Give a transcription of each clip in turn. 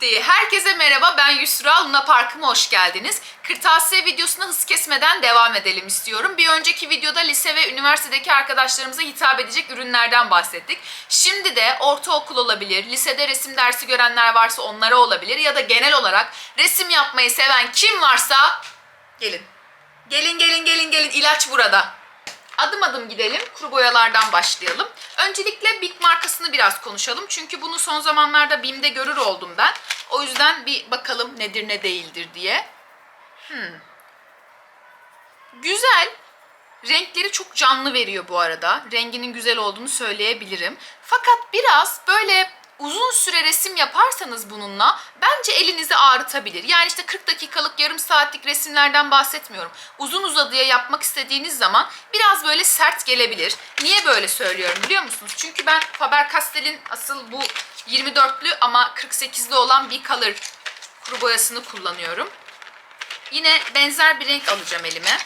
Tutti. Herkese merhaba ben Yusra. Luna Parkıma hoş geldiniz. Kırtasiye videosuna hız kesmeden devam edelim istiyorum. Bir önceki videoda lise ve üniversitedeki arkadaşlarımıza hitap edecek ürünlerden bahsettik. Şimdi de ortaokul olabilir, lisede resim dersi görenler varsa onlara olabilir ya da genel olarak resim yapmayı seven kim varsa gelin. Gelin gelin gelin gelin ilaç burada. Adım adım gidelim. Kuru boyalardan başlayalım. Öncelikle Big markasını biraz konuşalım. Çünkü bunu son zamanlarda BİM'de görür oldum ben. O yüzden bir bakalım nedir ne değildir diye. Hmm. Güzel. Renkleri çok canlı veriyor bu arada. Renginin güzel olduğunu söyleyebilirim. Fakat biraz böyle uzun süre resim yaparsanız bununla bence elinizi ağrıtabilir. Yani işte 40 dakikalık, yarım saatlik resimlerden bahsetmiyorum. Uzun uzadıya yapmak istediğiniz zaman biraz böyle sert gelebilir. Niye böyle söylüyorum biliyor musunuz? Çünkü ben Faber-Castell'in asıl bu 24'lü ama 48'li olan bir color kuru boyasını kullanıyorum. Yine benzer bir renk alacağım elime.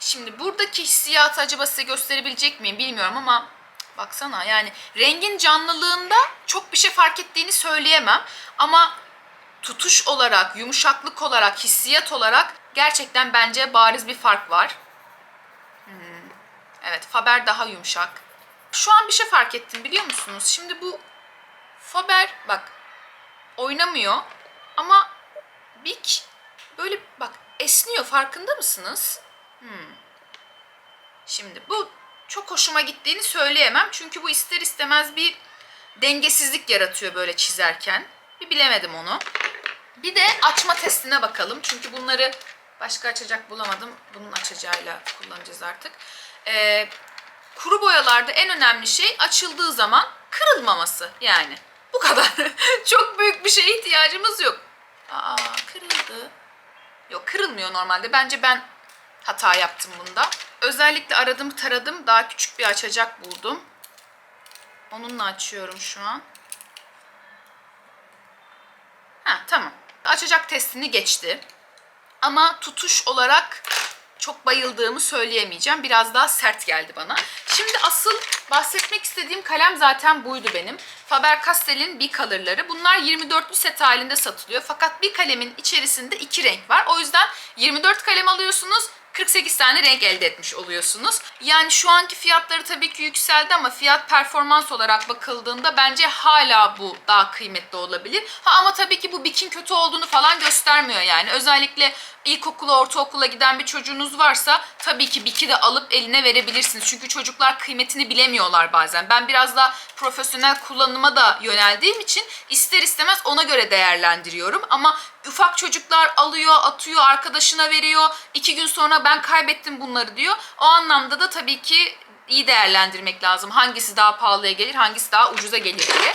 Şimdi buradaki hissiyatı acaba size gösterebilecek miyim bilmiyorum ama baksana yani rengin canlılığında çok bir şey fark ettiğini söyleyemem. Ama tutuş olarak, yumuşaklık olarak, hissiyat olarak gerçekten bence bariz bir fark var. Hmm, Evet Faber daha yumuşak. Şu an bir şey fark ettim biliyor musunuz? Şimdi bu Faber bak oynamıyor ama Big böyle bak esniyor farkında mısınız? Şimdi bu çok hoşuma gittiğini söyleyemem. Çünkü bu ister istemez bir dengesizlik yaratıyor böyle çizerken. Bir bilemedim onu. Bir de açma testine bakalım. Çünkü bunları başka açacak bulamadım. Bunun açacağıyla kullanacağız artık. Ee, kuru boyalarda en önemli şey açıldığı zaman kırılmaması yani. Bu kadar. çok büyük bir şeye ihtiyacımız yok. Aa kırıldı. Yok kırılmıyor normalde. Bence ben hata yaptım bunda. Özellikle aradım taradım daha küçük bir açacak buldum. Onunla açıyorum şu an. Ha tamam. Açacak testini geçti. Ama tutuş olarak çok bayıldığımı söyleyemeyeceğim. Biraz daha sert geldi bana. Şimdi asıl bahsetmek istediğim kalem zaten buydu benim. Faber-Castell'in bir color'ları. Bunlar 24'lü set halinde satılıyor. Fakat bir kalemin içerisinde iki renk var. O yüzden 24 kalem alıyorsunuz. 48 tane renk elde etmiş oluyorsunuz. Yani şu anki fiyatları tabii ki yükseldi ama fiyat performans olarak bakıldığında bence hala bu daha kıymetli olabilir. Ha ama tabii ki bu bikin kötü olduğunu falan göstermiyor yani. Özellikle ilkokula, ortaokula giden bir çocuğunuz varsa tabii ki biki de alıp eline verebilirsiniz. Çünkü çocuklar kıymetini bilemiyorlar bazen. Ben biraz da profesyonel kullanıma da yöneldiğim için ister istemez ona göre değerlendiriyorum. Ama ufak çocuklar alıyor, atıyor, arkadaşına veriyor. İki gün sonra ben kaybettim bunları diyor. O anlamda da tabii ki iyi değerlendirmek lazım. Hangisi daha pahalıya gelir, hangisi daha ucuza gelir diye.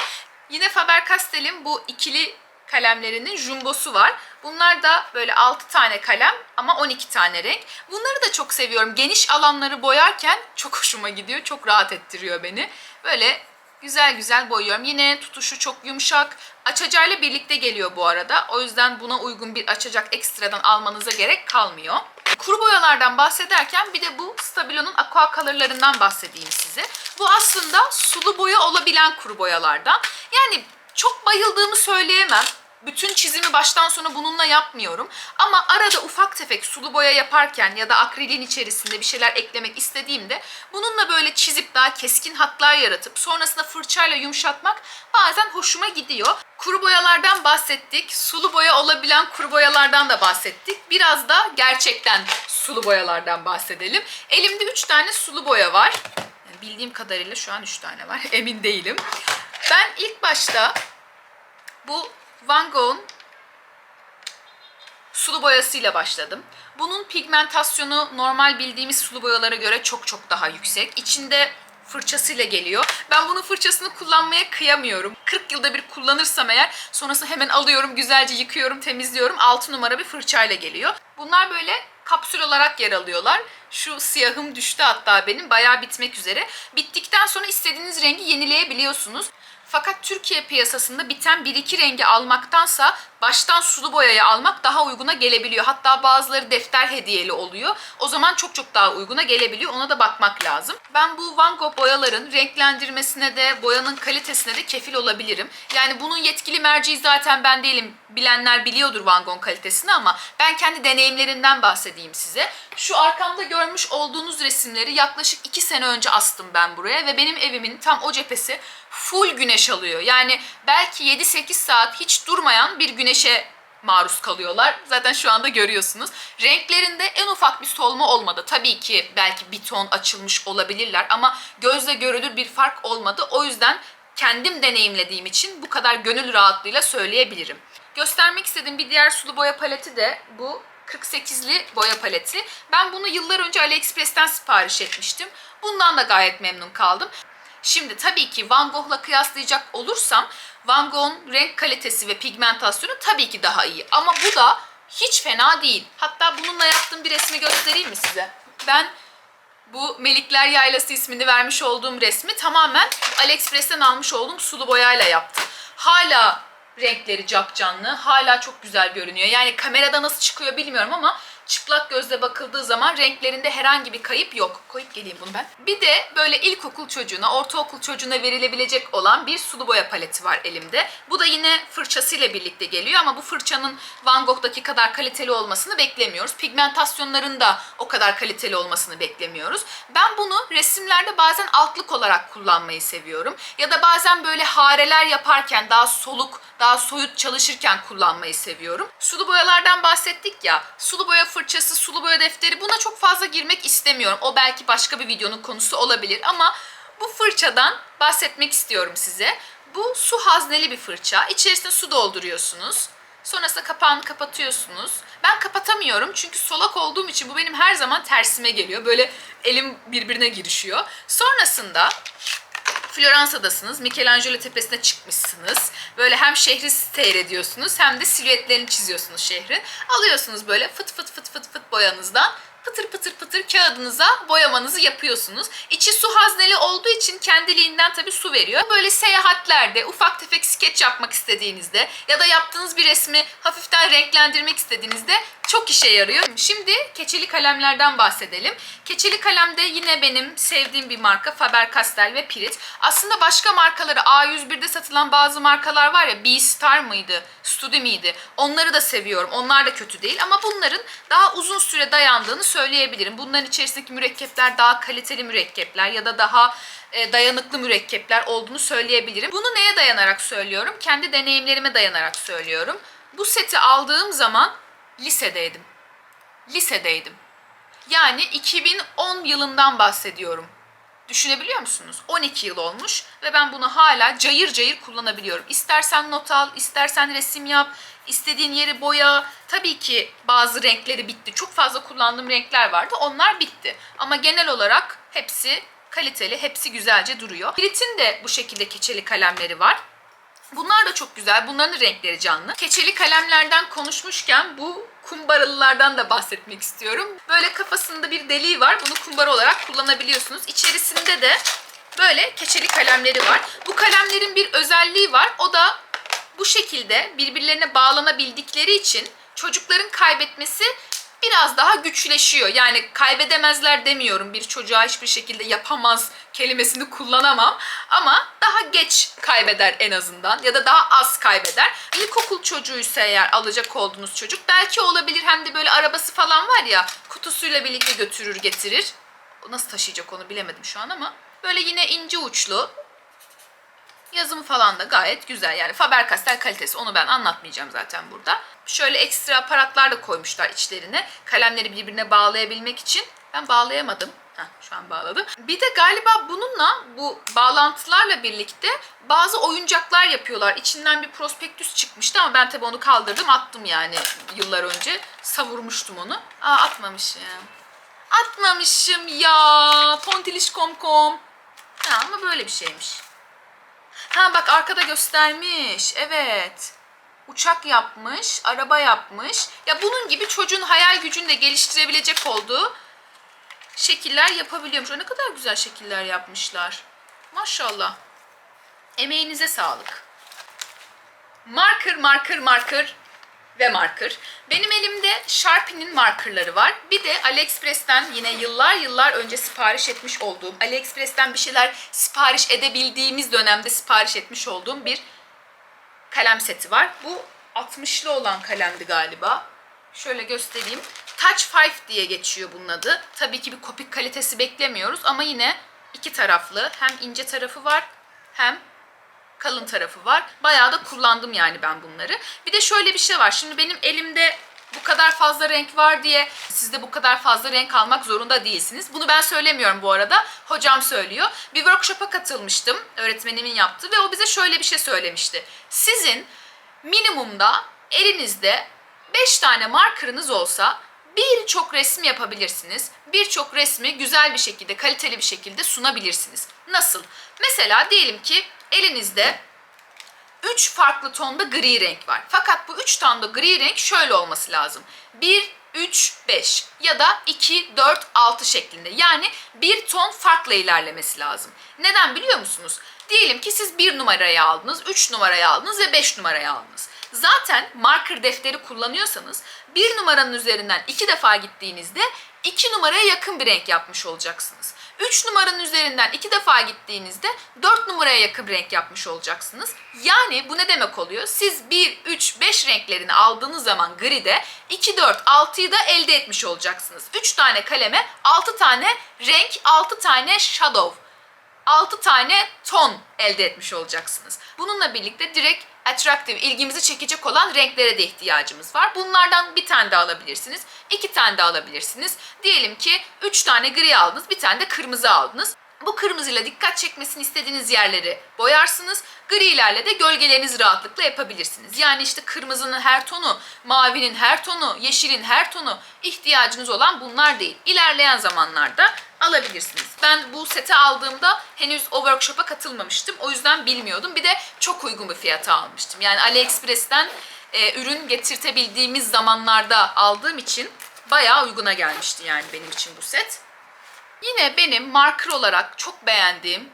Yine Faber-Castell'in bu ikili kalemlerinin jumbosu var. Bunlar da böyle 6 tane kalem ama 12 tane renk. Bunları da çok seviyorum. Geniş alanları boyarken çok hoşuma gidiyor. Çok rahat ettiriyor beni. Böyle güzel güzel boyuyorum. Yine tutuşu çok yumuşak. Açacağıyla birlikte geliyor bu arada. O yüzden buna uygun bir açacak ekstradan almanıza gerek kalmıyor. Kuru boyalardan bahsederken bir de bu Stabilo'nun aqua color'larından bahsedeyim size. Bu aslında sulu boya olabilen kuru boyalardan. Yani çok bayıldığımı söyleyemem. Bütün çizimi baştan sona bununla yapmıyorum. Ama arada ufak tefek sulu boya yaparken ya da akrilin içerisinde bir şeyler eklemek istediğimde bununla böyle çizip daha keskin hatlar yaratıp sonrasında fırçayla yumuşatmak bazen hoşuma gidiyor. Kuru boyalardan bahsettik. Sulu boya olabilen kuru boyalardan da bahsettik. Biraz da gerçekten sulu boyalardan bahsedelim. Elimde 3 tane sulu boya var. Yani bildiğim kadarıyla şu an 3 tane var. Emin değilim. Ben ilk başta bu Van Gogh'un sulu boyasıyla başladım. Bunun pigmentasyonu normal bildiğimiz sulu boyalara göre çok çok daha yüksek. İçinde fırçasıyla geliyor. Ben bunun fırçasını kullanmaya kıyamıyorum. 40 yılda bir kullanırsam eğer sonrasında hemen alıyorum, güzelce yıkıyorum, temizliyorum. 6 numara bir fırçayla geliyor. Bunlar böyle kapsül olarak yer alıyorlar. Şu siyahım düştü hatta benim. Bayağı bitmek üzere. Bittikten sonra istediğiniz rengi yenileyebiliyorsunuz. Fakat Türkiye piyasasında biten bir iki rengi almaktansa baştan sulu boyayı almak daha uyguna gelebiliyor. Hatta bazıları defter hediyeli oluyor. O zaman çok çok daha uyguna gelebiliyor. Ona da bakmak lazım. Ben bu Van Gogh boyaların renklendirmesine de boyanın kalitesine de kefil olabilirim. Yani bunun yetkili merci zaten ben değilim. Bilenler biliyordur Van Gogh kalitesini ama ben kendi deneyimlerinden bahsedeyim size. Şu arkamda görmüş olduğunuz resimleri yaklaşık 2 sene önce astım ben buraya ve benim evimin tam o cephesi full güneş alıyor. Yani belki 7-8 saat hiç durmayan bir güneşe maruz kalıyorlar. Zaten şu anda görüyorsunuz. Renklerinde en ufak bir solma olmadı. Tabii ki belki bir ton açılmış olabilirler ama gözle görülür bir fark olmadı. O yüzden kendim deneyimlediğim için bu kadar gönül rahatlığıyla söyleyebilirim. Göstermek istediğim bir diğer sulu boya paleti de bu 48'li boya paleti. Ben bunu yıllar önce AliExpress'ten sipariş etmiştim. Bundan da gayet memnun kaldım. Şimdi tabii ki Van Gogh'la kıyaslayacak olursam Van Gogh'un renk kalitesi ve pigmentasyonu tabii ki daha iyi. Ama bu da hiç fena değil. Hatta bununla yaptığım bir resmi göstereyim mi size? Ben bu Melikler Yaylası ismini vermiş olduğum resmi tamamen AliExpress'ten almış olduğum sulu boyayla yaptım. Hala renkleri canlı, hala çok güzel görünüyor. Yani kamerada nasıl çıkıyor bilmiyorum ama çıplak gözle bakıldığı zaman renklerinde herhangi bir kayıp yok. Koyup geleyim bunu ben. Bir de böyle ilkokul çocuğuna, ortaokul çocuğuna verilebilecek olan bir sulu boya paleti var elimde. Bu da yine fırçasıyla birlikte geliyor ama bu fırçanın Van Gogh'daki kadar kaliteli olmasını beklemiyoruz. Pigmentasyonların da o kadar kaliteli olmasını beklemiyoruz. Ben bunu resimlerde bazen altlık olarak kullanmayı seviyorum. Ya da bazen böyle hareler yaparken daha soluk, daha soyut çalışırken kullanmayı seviyorum. Sulu boyalardan bahsettik ya. Sulu boya fırçası, sulu boya defteri buna çok fazla girmek istemiyorum. O belki başka bir videonun konusu olabilir ama bu fırçadan bahsetmek istiyorum size. Bu su hazneli bir fırça. İçerisine su dolduruyorsunuz. Sonrasında kapağını kapatıyorsunuz. Ben kapatamıyorum çünkü solak olduğum için bu benim her zaman tersime geliyor. Böyle elim birbirine girişiyor. Sonrasında Floransa'dasınız. Michelangelo tepesine çıkmışsınız. Böyle hem şehri seyrediyorsunuz hem de silüetlerini çiziyorsunuz şehrin. Alıyorsunuz böyle fıt fıt fıt fıt fıt boyanızdan pıtır pıtır pıtır kağıdınıza boyamanızı yapıyorsunuz. İçi su hazneli olduğu için kendiliğinden tabii su veriyor. Böyle seyahatlerde ufak tefek skeç yapmak istediğinizde ya da yaptığınız bir resmi hafiften renklendirmek istediğinizde çok işe yarıyor. Şimdi keçeli kalemlerden bahsedelim. Keçeli kalemde yine benim sevdiğim bir marka Faber-Castell ve Pirit. Aslında başka markaları A101'de satılan bazı markalar var ya B-Star mıydı, Studi miydi? Onları da seviyorum. Onlar da kötü değil ama bunların daha uzun süre dayandığını söyleyebilirim. Bunların içerisindeki mürekkepler daha kaliteli mürekkepler ya da daha e, dayanıklı mürekkepler olduğunu söyleyebilirim. Bunu neye dayanarak söylüyorum? Kendi deneyimlerime dayanarak söylüyorum. Bu seti aldığım zaman lisedeydim. Lisedeydim. Yani 2010 yılından bahsediyorum. Düşünebiliyor musunuz? 12 yıl olmuş ve ben bunu hala cayır cayır kullanabiliyorum. İstersen not al, istersen resim yap, istediğin yeri boya. Tabii ki bazı renkleri bitti. Çok fazla kullandığım renkler vardı. Onlar bitti. Ama genel olarak hepsi kaliteli, hepsi güzelce duruyor. Pirit'in de bu şekilde keçeli kalemleri var. Bunlar da çok güzel. Bunların renkleri canlı. Keçeli kalemlerden konuşmuşken bu kumbaralılardan da bahsetmek istiyorum. Böyle kafasında bir deliği var. Bunu kumbara olarak kullanabiliyorsunuz. İçerisinde de böyle keçeli kalemleri var. Bu kalemlerin bir özelliği var. O da bu şekilde birbirlerine bağlanabildikleri için çocukların kaybetmesi biraz daha güçleşiyor. Yani kaybedemezler demiyorum. Bir çocuğa hiçbir şekilde yapamaz kelimesini kullanamam. Ama daha geç kaybeder en azından ya da daha az kaybeder. İlkokul çocuğuysa eğer alacak olduğunuz çocuk belki olabilir hem de böyle arabası falan var ya kutusuyla birlikte götürür getirir. Nasıl taşıyacak onu bilemedim şu an ama. Böyle yine ince uçlu Yazımı falan da gayet güzel. Yani Faber-Castell kalitesi onu ben anlatmayacağım zaten burada. Şöyle ekstra aparatlar da koymuşlar içlerine. Kalemleri birbirine bağlayabilmek için. Ben bağlayamadım. Heh, şu an bağladım. Bir de galiba bununla bu bağlantılarla birlikte bazı oyuncaklar yapıyorlar. İçinden bir prospektüs çıkmıştı ama ben tabii onu kaldırdım attım yani yıllar önce. Savurmuştum onu. Aa atmamışım. Atmamışım ya. Tontiliş komkom. Ha, ama böyle bir şeymiş. Ha bak arkada göstermiş. Evet. Uçak yapmış, araba yapmış. Ya bunun gibi çocuğun hayal gücünü de geliştirebilecek olduğu şekiller yapabiliyormuş. O ne kadar güzel şekiller yapmışlar. Maşallah. Emeğinize sağlık. Marker, marker, marker ve marker. Benim elimde Sharpie'nin markerları var. Bir de AliExpress'ten yine yıllar yıllar önce sipariş etmiş olduğum, AliExpress'ten bir şeyler sipariş edebildiğimiz dönemde sipariş etmiş olduğum bir kalem seti var. Bu 60'lı olan kalemdi galiba. Şöyle göstereyim. Touch 5 diye geçiyor bunun adı. Tabii ki bir kopik kalitesi beklemiyoruz ama yine iki taraflı. Hem ince tarafı var hem kalın tarafı var. Bayağı da kullandım yani ben bunları. Bir de şöyle bir şey var. Şimdi benim elimde bu kadar fazla renk var diye siz de bu kadar fazla renk almak zorunda değilsiniz. Bunu ben söylemiyorum bu arada. Hocam söylüyor. Bir workshop'a katılmıştım. Öğretmenimin yaptığı ve o bize şöyle bir şey söylemişti. Sizin minimumda elinizde 5 tane markerınız olsa birçok resim yapabilirsiniz. Birçok resmi güzel bir şekilde, kaliteli bir şekilde sunabilirsiniz. Nasıl? Mesela diyelim ki elinizde 3 farklı tonda gri renk var. Fakat bu 3 tonda gri renk şöyle olması lazım. 1, 3, 5 ya da 2, 4, 6 şeklinde. Yani bir ton farkla ilerlemesi lazım. Neden biliyor musunuz? Diyelim ki siz 1 numarayı aldınız, 3 numarayı aldınız ve 5 numarayı aldınız. Zaten marker defteri kullanıyorsanız bir numaranın üzerinden iki defa gittiğinizde 2 numaraya yakın bir renk yapmış olacaksınız. 3 numaranın üzerinden iki defa gittiğinizde 4 numaraya yakın renk yapmış olacaksınız. Yani bu ne demek oluyor? Siz 1, 3, 5 renklerini aldığınız zaman gride 2, 4, 6'yı da elde etmiş olacaksınız. 3 tane kaleme 6 tane renk, 6 tane shadow 6 tane ton elde etmiş olacaksınız. Bununla birlikte direkt attractive, ilgimizi çekecek olan renklere de ihtiyacımız var. Bunlardan bir tane de alabilirsiniz, iki tane de alabilirsiniz. Diyelim ki 3 tane gri aldınız, bir tane de kırmızı aldınız. Bu kırmızıyla dikkat çekmesini istediğiniz yerleri boyarsınız. Grilerle de gölgelerinizi rahatlıkla yapabilirsiniz. Yani işte kırmızının her tonu, mavinin her tonu, yeşilin her tonu ihtiyacınız olan bunlar değil. İlerleyen zamanlarda alabilirsiniz. Ben bu seti aldığımda henüz o workshop'a katılmamıştım. O yüzden bilmiyordum. Bir de çok uygun bir fiyata almıştım. Yani AliExpress'ten e, ürün getirtebildiğimiz zamanlarda aldığım için bayağı uyguna gelmişti yani benim için bu set. Yine benim marker olarak çok beğendiğim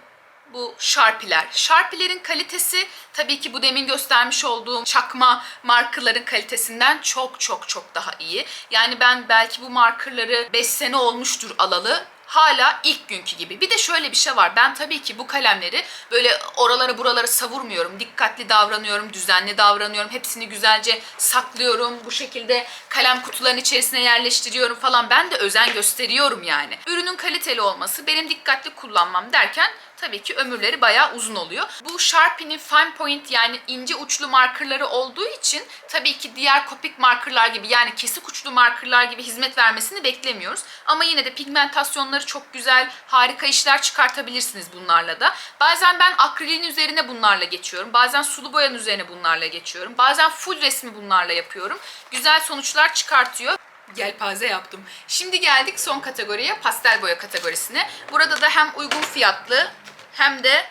bu Sharpie'ler. Sharpie'lerin kalitesi tabii ki bu demin göstermiş olduğum çakma markerların kalitesinden çok çok çok daha iyi. Yani ben belki bu markerları 5 sene olmuştur alalı hala ilk günkü gibi. Bir de şöyle bir şey var. Ben tabii ki bu kalemleri böyle oralara buralara savurmuyorum. Dikkatli davranıyorum, düzenli davranıyorum. Hepsini güzelce saklıyorum. Bu şekilde kalem kutularının içerisine yerleştiriyorum falan. Ben de özen gösteriyorum yani. Ürünün kaliteli olması, benim dikkatli kullanmam derken tabii ki ömürleri bayağı uzun oluyor. Bu Sharpie'nin fine point yani ince uçlu markerları olduğu için tabii ki diğer kopik markerlar gibi yani kesik uçlu markerlar gibi hizmet vermesini beklemiyoruz. Ama yine de pigmentasyonları çok güzel, harika işler çıkartabilirsiniz bunlarla da. Bazen ben akrilin üzerine bunlarla geçiyorum. Bazen sulu boyanın üzerine bunlarla geçiyorum. Bazen full resmi bunlarla yapıyorum. Güzel sonuçlar çıkartıyor. Yelpaze yaptım. Şimdi geldik son kategoriye, pastel boya kategorisine. Burada da hem uygun fiyatlı hem de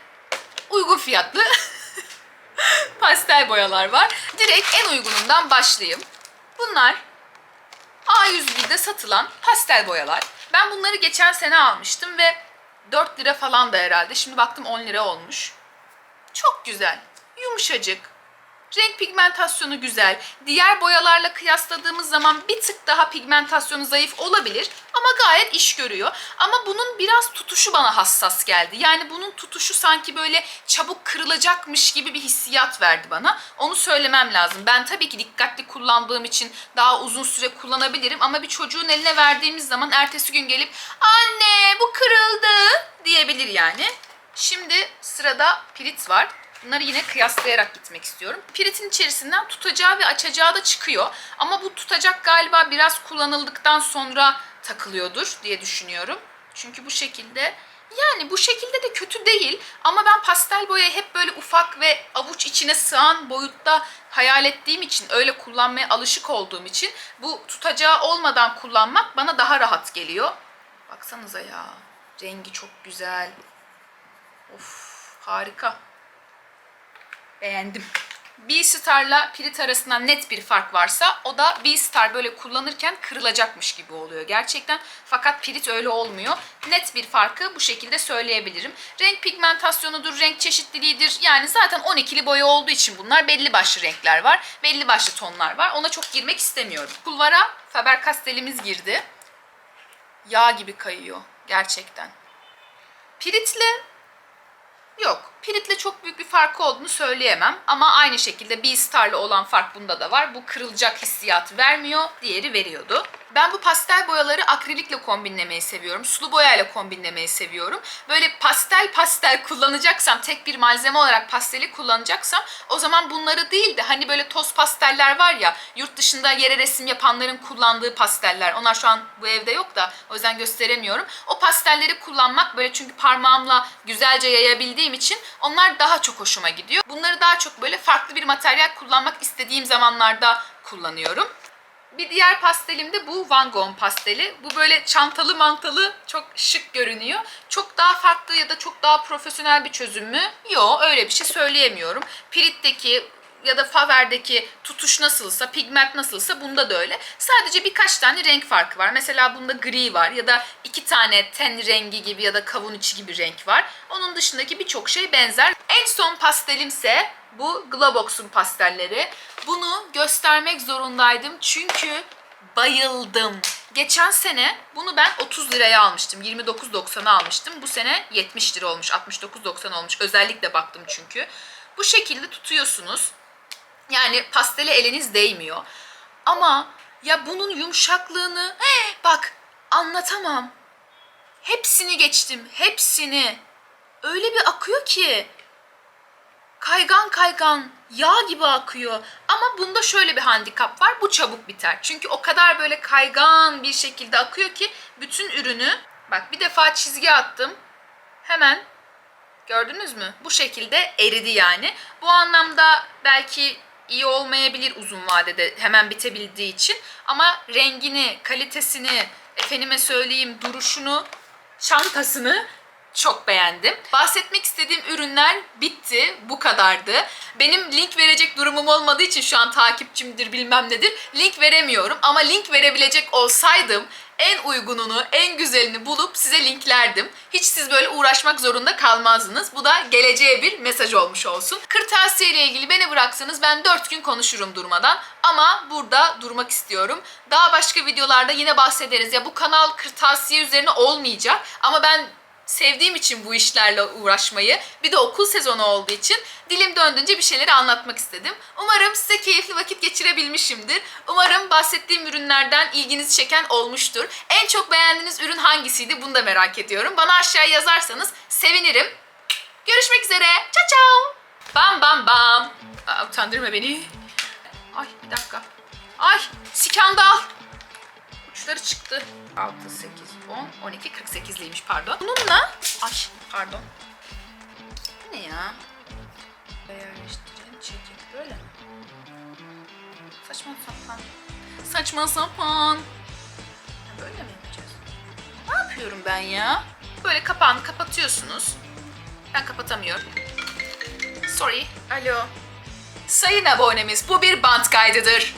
uygun fiyatlı pastel boyalar var. Direkt en uygunundan başlayayım. Bunlar A101'de satılan pastel boyalar. Ben bunları geçen sene almıştım ve 4 lira falan da herhalde. Şimdi baktım 10 lira olmuş. Çok güzel. Yumuşacık. Renk pigmentasyonu güzel. Diğer boyalarla kıyasladığımız zaman bir tık daha pigmentasyonu zayıf olabilir ama gayet iş görüyor. Ama bunun biraz tutuşu bana hassas geldi. Yani bunun tutuşu sanki böyle çabuk kırılacakmış gibi bir hissiyat verdi bana. Onu söylemem lazım. Ben tabii ki dikkatli kullandığım için daha uzun süre kullanabilirim ama bir çocuğun eline verdiğimiz zaman ertesi gün gelip anne bu kırıldı diyebilir yani. Şimdi sırada pirit var. Bunları yine kıyaslayarak gitmek istiyorum. Piritin içerisinden tutacağı ve açacağı da çıkıyor. Ama bu tutacak galiba biraz kullanıldıktan sonra takılıyordur diye düşünüyorum. Çünkü bu şekilde yani bu şekilde de kötü değil ama ben pastel boyayı hep böyle ufak ve avuç içine sığan boyutta hayal ettiğim için, öyle kullanmaya alışık olduğum için bu tutacağı olmadan kullanmak bana daha rahat geliyor. Baksanıza ya, rengi çok güzel. Of, harika. Beğendim. B-Star'la Pirit arasında net bir fark varsa o da B-Star böyle kullanırken kırılacakmış gibi oluyor gerçekten. Fakat Pirit öyle olmuyor. Net bir farkı bu şekilde söyleyebilirim. Renk pigmentasyonudur, renk çeşitliliğidir. Yani zaten 12'li boya olduğu için bunlar belli başlı renkler var. Belli başlı tonlar var. Ona çok girmek istemiyorum. Kulvara Faber-Castell'imiz girdi. Yağ gibi kayıyor gerçekten. Pirit'le Yok. Pirit'le çok büyük bir farkı olduğunu söyleyemem. Ama aynı şekilde B-Star'la olan fark bunda da var. Bu kırılacak hissiyatı vermiyor. Diğeri veriyordu. Ben bu pastel boyaları akrilikle kombinlemeyi seviyorum. Sulu boyayla kombinlemeyi seviyorum. Böyle pastel pastel kullanacaksam, tek bir malzeme olarak pasteli kullanacaksam o zaman bunları değil de hani böyle toz pasteller var ya yurt dışında yere resim yapanların kullandığı pasteller. Onlar şu an bu evde yok da o yüzden gösteremiyorum. O pastelleri kullanmak böyle çünkü parmağımla güzelce yayabildiğim için onlar daha çok hoşuma gidiyor. Bunları daha çok böyle farklı bir materyal kullanmak istediğim zamanlarda kullanıyorum. Bir diğer pastelim de bu Van Gogh'un pasteli. Bu böyle çantalı mantalı çok şık görünüyor. Çok daha farklı ya da çok daha profesyonel bir çözüm mü? Yok öyle bir şey söyleyemiyorum. Pirit'teki ya da Faber'deki tutuş nasılsa, pigment nasılsa bunda da öyle. Sadece birkaç tane renk farkı var. Mesela bunda gri var ya da iki tane ten rengi gibi ya da kavun içi gibi renk var. Onun dışındaki birçok şey benzer. En son pastelimse bu Globox'un pastelleri. Bunu göstermek zorundaydım çünkü bayıldım. Geçen sene bunu ben 30 liraya almıştım. 29.90'a almıştım. Bu sene 70 lira olmuş. 69.90 olmuş. Özellikle baktım çünkü. Bu şekilde tutuyorsunuz. Yani pastele eliniz değmiyor. Ama ya bunun yumuşaklığını He, bak anlatamam. Hepsini geçtim. Hepsini. Öyle bir akıyor ki kaygan kaygan yağ gibi akıyor. Ama bunda şöyle bir handikap var. Bu çabuk biter. Çünkü o kadar böyle kaygan bir şekilde akıyor ki bütün ürünü bak bir defa çizgi attım. Hemen gördünüz mü? Bu şekilde eridi yani. Bu anlamda belki iyi olmayabilir uzun vadede hemen bitebildiği için ama rengini, kalitesini, efendime söyleyeyim duruşunu, çantasını çok beğendim. Bahsetmek istediğim ürünler bitti. Bu kadardı. Benim link verecek durumum olmadığı için şu an takipçimdir bilmem nedir. Link veremiyorum ama link verebilecek olsaydım en uygununu, en güzelini bulup size linklerdim. Hiç siz böyle uğraşmak zorunda kalmazdınız. Bu da geleceğe bir mesaj olmuş olsun. Kırtasiye ile ilgili beni bıraksanız ben 4 gün konuşurum durmadan. Ama burada durmak istiyorum. Daha başka videolarda yine bahsederiz. Ya bu kanal kırtasiye üzerine olmayacak. Ama ben sevdiğim için bu işlerle uğraşmayı, bir de okul sezonu olduğu için dilim döndüğünce bir şeyleri anlatmak istedim. Umarım size keyifli vakit geçirebilmişimdir. Umarım bahsettiğim ürünlerden ilginizi çeken olmuştur. En çok beğendiğiniz ürün hangisiydi bunu da merak ediyorum. Bana aşağıya yazarsanız sevinirim. Görüşmek üzere. Ciao ciao. Bam bam bam. Aa, utandırma beni. Ay bir dakika. Ay skandal. Uçları çıktı. 6, 8, 10, 12, 48'liymiş pardon. Bununla... Ay pardon. Bu ne ya? Yerleştirin, çekin. Böyle mi? Saçma sapan. Saçma sapan. Böyle mi yapacağız? Ne yapıyorum ben ya? Böyle kapağını kapatıyorsunuz. Ben kapatamıyorum. Sorry. Alo. Sayın abonemiz bu bir bant kaydıdır.